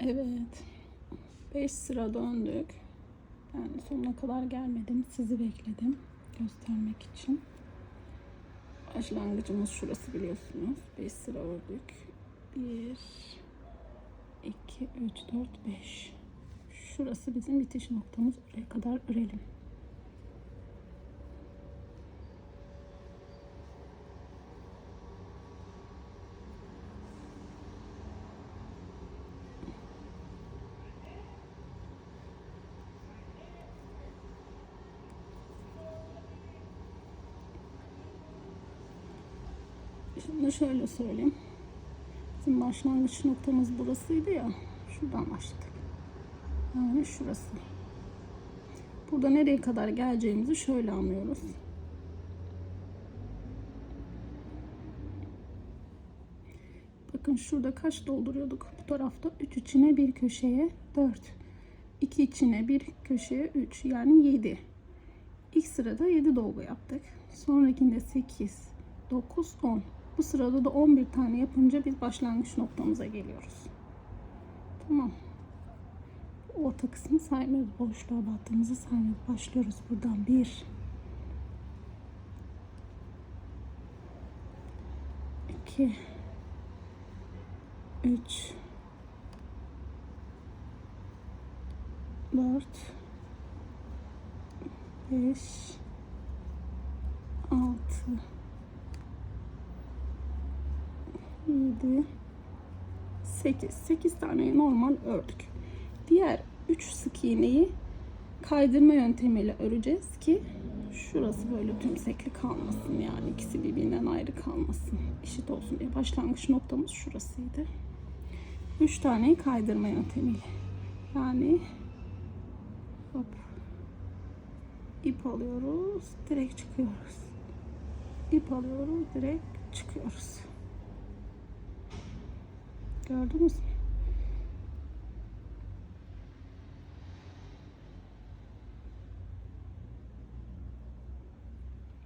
Evet. 5 sıra döndük. Ben sonuna kadar gelmedim. Sizi bekledim. Göstermek için. Başlangıcımız şurası biliyorsunuz. 5 sıra ördük. 1 2 3 4 5 Şurası bizim bitiş noktamız. Oraya kadar örelim. Şimdi şöyle söyleyeyim. Bizim başlangıç noktamız burasıydı ya. Şuradan başladık. Yani şurası. Burada nereye kadar geleceğimizi şöyle anlıyoruz. Bakın şurada kaç dolduruyorduk? Bu tarafta 3 içine bir köşeye 4. 2 içine bir köşeye 3 yani 7. İlk sırada 7 dolgu yaptık. Sonrakinde 8, 9, 10. Bu sırada da 11 tane yapınca biz başlangıç noktamıza geliyoruz. Tamam. Orta kısmı saymıyoruz. Boşluğa battığımızı saymıyoruz. Başlıyoruz buradan. 1 2 3 4 5 6 7 8 8 tane normal ördük. Diğer 3 sık iğneyi kaydırma yöntemiyle öreceğiz ki şurası böyle tümsekli kalmasın yani. İkisi birbirinden ayrı kalmasın. Eşit olsun diye. Başlangıç noktamız şurasıydı. 3 taneyi kaydırma yöntemiyle. Yani hop. İp alıyoruz direkt çıkıyoruz. İp alıyoruz direkt çıkıyoruz gördünüz mü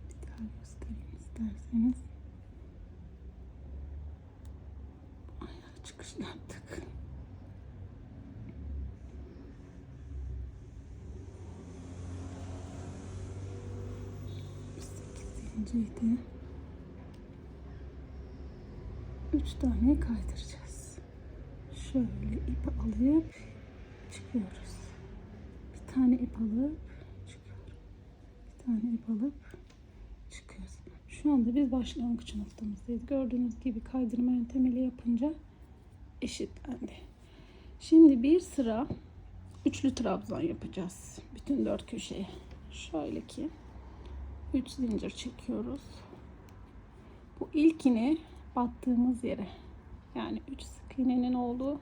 Bir daha göstereyim isterseniz. Ayak çıkış yaptık. Sekizinciydi. Üç tane kaydıracağız. Şöyle ip alıp çıkıyoruz. Bir tane ip alıp çıkıyoruz. Bir tane ip alıp çıkıyoruz. Şu anda biz başlangıç noktamızdayız. Gördüğünüz gibi kaydırma yöntemiyle yapınca eşitlendi. Şimdi bir sıra üçlü trabzan yapacağız. Bütün dört köşeye. Şöyle ki 3 zincir çekiyoruz. Bu ilkini battığımız yere yani 3 sık iğnenin olduğu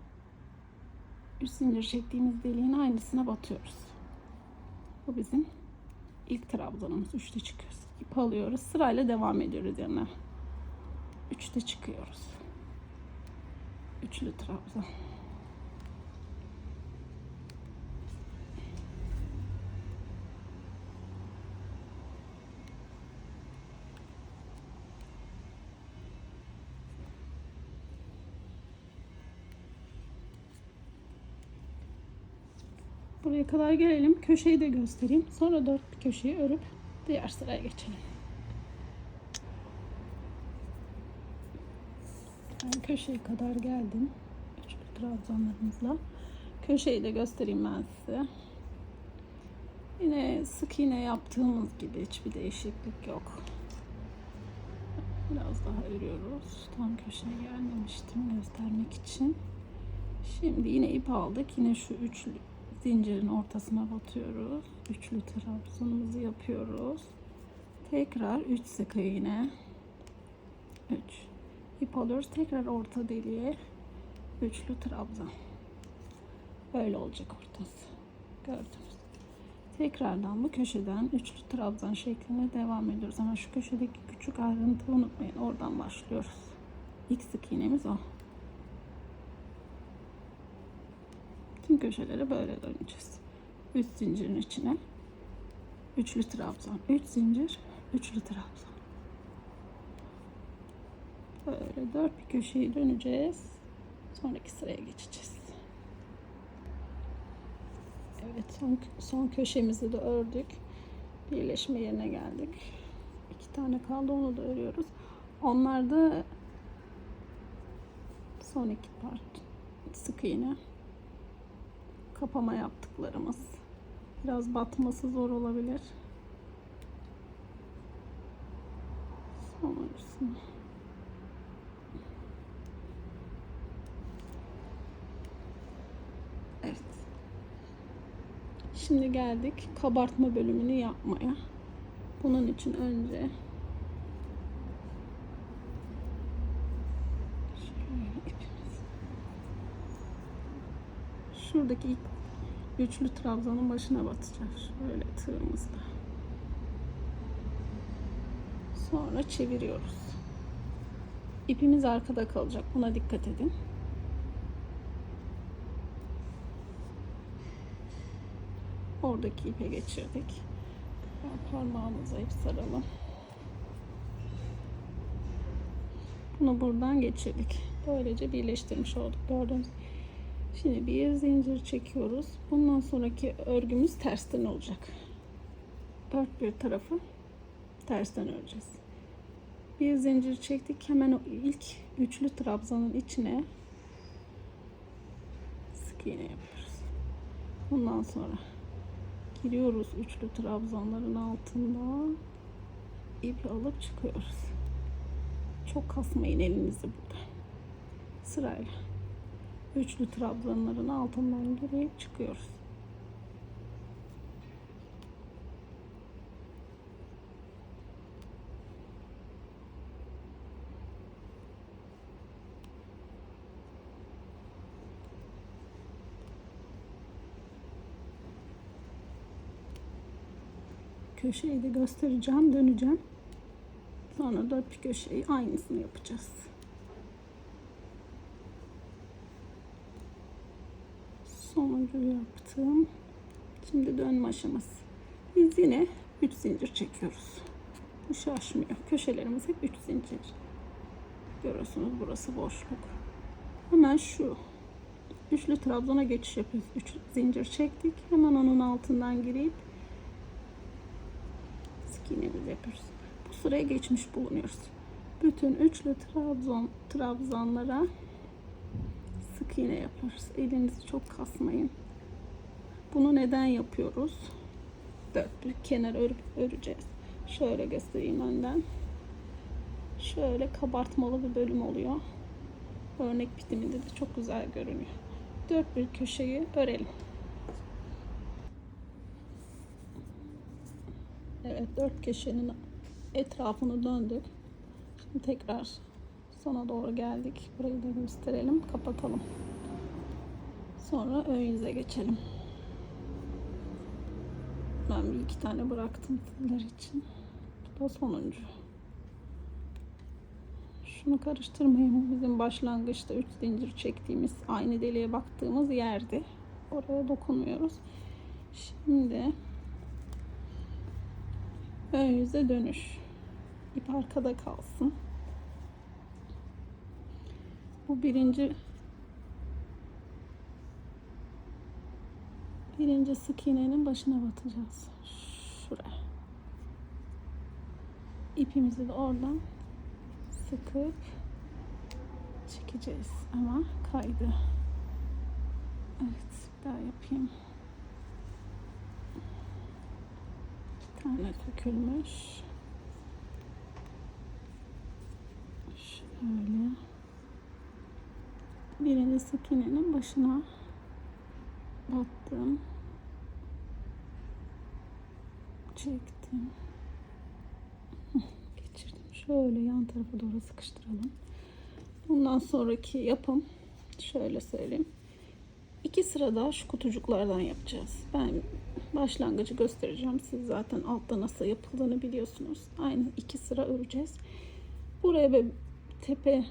3 zincir çektiğimiz deliğin aynısına batıyoruz. Bu bizim ilk trabzanımız. Üçte çıkıyoruz. İp alıyoruz. Sırayla devam ediyoruz yana. Üçte çıkıyoruz. Üçlü trabzan. Buraya kadar gelelim. Köşeyi de göstereyim. Sonra dört bir köşeyi örüp diğer sıraya geçelim. Ben köşeye kadar geldim. Üçlü trabzanlarımızla. Köşeyi de göstereyim ben size. Yine sık iğne yaptığımız gibi hiçbir değişiklik yok. Biraz daha örüyoruz. Tam köşeye gelmemiştim göstermek için. Şimdi yine ip aldık. Yine şu üçlü zincirin ortasına batıyoruz. Üçlü trabzanımızı yapıyoruz. Tekrar 3 sık iğne. 3 ip alıyoruz. Tekrar orta deliğe üçlü trabzan. Böyle olacak ortası. Gördünüz. Tekrardan bu köşeden üçlü trabzan şeklinde devam ediyoruz. Ama şu köşedeki küçük ayrıntıyı unutmayın. Oradan başlıyoruz. İlk sık iğnemiz o. Tüm köşelere böyle döneceğiz. 3 zincirin içine üçlü trabzan, 3 zincir, üçlü trabzan. Böyle dört bir köşeyi döneceğiz. Sonraki sıraya geçeceğiz. Evet son, son köşemizi de ördük. Birleşme yerine geldik. İki tane kaldı onu da örüyoruz. Onlar da son iki part sık iğne kapama yaptıklarımız. Biraz batması zor olabilir. Sonrasında Evet. Şimdi geldik kabartma bölümünü yapmaya. Bunun için önce şöyle ipimiz. Şuradaki ilk üçlü trabzanın başına batacağız. Şöyle tığımızla. Sonra çeviriyoruz. İpimiz arkada kalacak. Buna dikkat edin. Oradaki ipe geçirdik. Parmağımıza ip saralım. Bunu buradan geçirdik. Böylece birleştirmiş olduk. Gördüğünüz. Şimdi bir zincir çekiyoruz. Bundan sonraki örgümüz tersten olacak. Dört bir tarafı tersten öreceğiz. Bir zincir çektik. Hemen o ilk üçlü trabzanın içine sık iğne yapıyoruz. Bundan sonra giriyoruz üçlü trabzanların altında ipi alıp çıkıyoruz. Çok kasmayın elinizi burada. Sırayla üçlü trabzanların altından girip çıkıyoruz. köşeyi de göstereceğim döneceğim sonra dört köşeyi aynısını yapacağız sonuncu yaptım. Şimdi dönme aşaması. Biz yine 3 zincir çekiyoruz. Bu şaşmıyor. Köşelerimiz hep 3 zincir. Görüyorsunuz burası boşluk. Hemen şu. Üçlü trabzana geçiş yapıyoruz. 3 zincir çektik. Hemen onun altından girip sık iğnemizi yapıyoruz. Bu sıraya geçmiş bulunuyoruz. Bütün üçlü trabzon trabzanlara iğne yapıyoruz. Elinizi çok kasmayın. Bunu neden yapıyoruz? Dört bir kenar örüp öreceğiz. Şöyle göstereyim önden. Şöyle kabartmalı bir bölüm oluyor. Örnek bitiminde de çok güzel görünüyor. Dört bir köşeyi örelim. Evet dört köşenin etrafını döndük. Şimdi tekrar sona doğru geldik. Burayı da gösterelim. Kapatalım. Sonra ön yüze geçelim. Ben bir iki tane bıraktım sizler için. Bu da sonuncu. Şunu karıştırmayın. Bizim başlangıçta 3 zincir çektiğimiz aynı deliğe baktığımız yerdi. Oraya dokunmuyoruz. Şimdi ön yüze dönüş. İp arkada kalsın. Bu birinci birinci sık iğnenin başına batacağız. Şuraya. İpimizi de oradan sıkıp çekeceğiz ama kaydı. Evet, daha yapayım. Bir tane dökülmüş. Şöyle. Birinci sık iğnenin başına battım. Çektim. Geçirdim. Şöyle yan tarafa doğru sıkıştıralım. Bundan sonraki yapım şöyle söyleyeyim. İki sıra daha şu kutucuklardan yapacağız. Ben başlangıcı göstereceğim. Siz zaten altta nasıl yapıldığını biliyorsunuz. Aynı iki sıra öreceğiz. Buraya ve tepe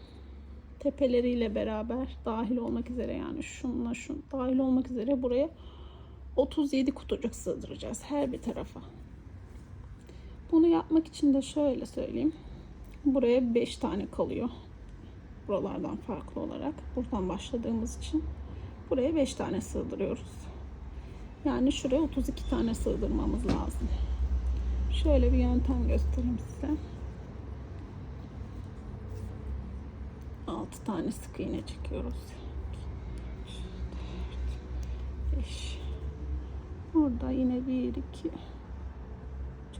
tepeleriyle beraber dahil olmak üzere yani şunla şun dahil olmak üzere buraya 37 kutucuk sığdıracağız her bir tarafa. Bunu yapmak için de şöyle söyleyeyim. Buraya 5 tane kalıyor. Buralardan farklı olarak. Buradan başladığımız için. Buraya 5 tane sığdırıyoruz. Yani şuraya 32 tane sığdırmamız lazım. Şöyle bir yöntem göstereyim size. 6 tane sık iğne çekiyoruz. 5 Orada yine 1 2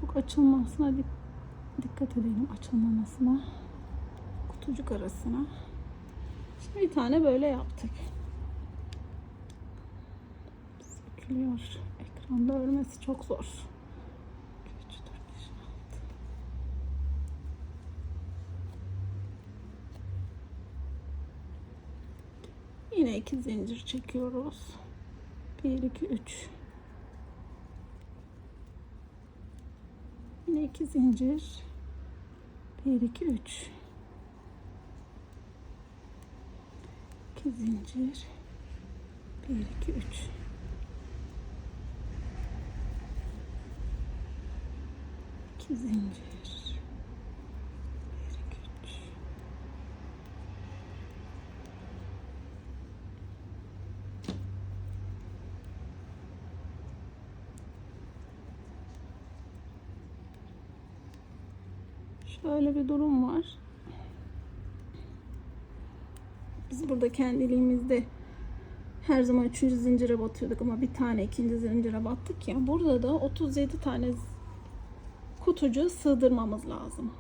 çok açılmasına dik- dikkat edelim açılmamasına. Kutucuk arasına. Şimdi bir tane böyle yaptık. Sökülüyor. Ekranda örmesi çok zor. 2, 3, 4, 5, 6. Yine iki zincir çekiyoruz. 1 2 3 Yine iki zincir. 1 2 3 2 zincir. 1 2 3 2 zincir. 1 2 3 Şöyle bir durum var. Biz burada kendiliğimizde her zaman üçüncü zincire batıyorduk ama bir tane ikinci zincire battık ya. Burada da 37 tane kutucu sığdırmamız lazım.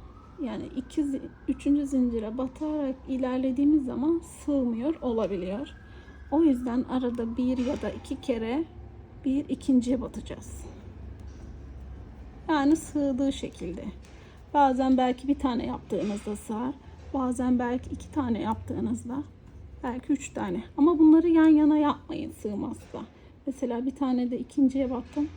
Yani iki, üçüncü zincire batarak ilerlediğimiz zaman sığmıyor olabiliyor. O yüzden arada bir ya da iki kere bir ikinciye batacağız. Yani sığdığı şekilde. Bazen belki bir tane yaptığınızda sığar. Bazen belki iki tane yaptığınızda belki üç tane. Ama bunları yan yana yapmayın sığmazsa. Mesela bir tane de ikinciye battım.